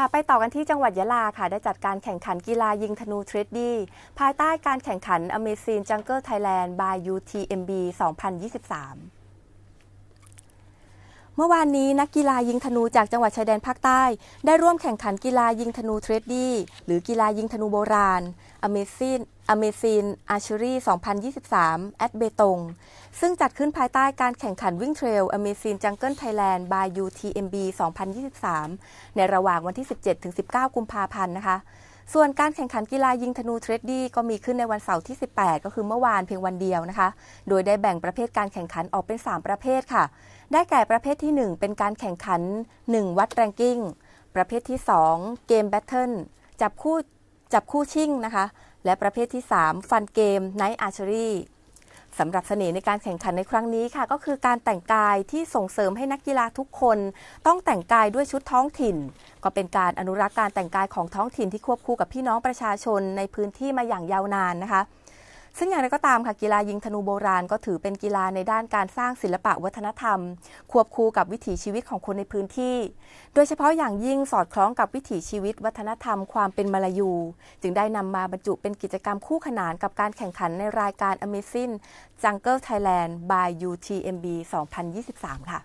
ค่ะไปต่อกันที่จังหวัดยะลาค่ะ ได้จัดการแข่งขันกีฬายิงธนูเทรดดี้ภายใต้การแข่งขัน Amazing Jungle Thailand by UTMB 2023เมื่อวานนี้นักกีฬายิงธนูจากจังหวัดชายแดนภาคใต้ ได้ร่วมแข่งขันกีฬายิงธนูเทรดดี้หรือกีฬายิงธนูโบราณ Amazing Amazing Archery 2023 at เบตง ซึ่งจัดขึ้นภายใต้การแข่งขันวิ่งเทรล Amazing Jungle Thailand by UTMB 2023 ในระหว่างวันที่ 17-19 กุมภาพันธ์นะคะ ส่วนการแข่งขันกีฬายิงธนูเทรดดี้ก็มีขึ้นในวันเสาร์ที่ 18 ก็คือเมื่อวานเพียงวันเดียวนะคะ โดยได้แบ่งประเภทการแข่งขันออกเป็น 3 ประเภทค่ะ ได้แก่ประเภทที่ 1 เป็นการแข่งขัน 1 วัดแรงกิ้ง ประเภทที่ 2 เกมแบทเทิลจับคู่ จับคู่ชิ่งนะคะ และประเภทที่ 3 ฟันเกมไนท์อาร์เชอรี่สำหรับเสน่ห์ในการแข่งขันในครั้งนี้ค่ะ ก็คือการแต่งกายที่ส่งเสริมให้นักกีฬาทุกคน ต้องแต่งกายด้วยชุดท้องถิ่น ก็เป็นการอนุรักษ์การแต่งกายของท้องถิ่นที่ควบคู่กับพี่น้องประชาชนในพื้นที่มาอย่างยาวนานนะคะ ซึ่งอย่างไรก็ตามค่ะกีฬายิงธนูโบราณก็ถือเป็นกีฬาในด้านการสร้างศิลปะวัฒนธรรม ควบคู่กับวิถีชีวิตของคนในพื้นที่ โดยเฉพาะอย่างยิ่งสอดคล้องกับวิถีชีวิตวัฒนธรรมความเป็นมาลายู จึงได้นำมาบรรจุเป็นกิจกรรมคู่ขนานกับการแข่งขันในรายการ Amazing Jungle Thailand by UTMB 2023 ค่ะ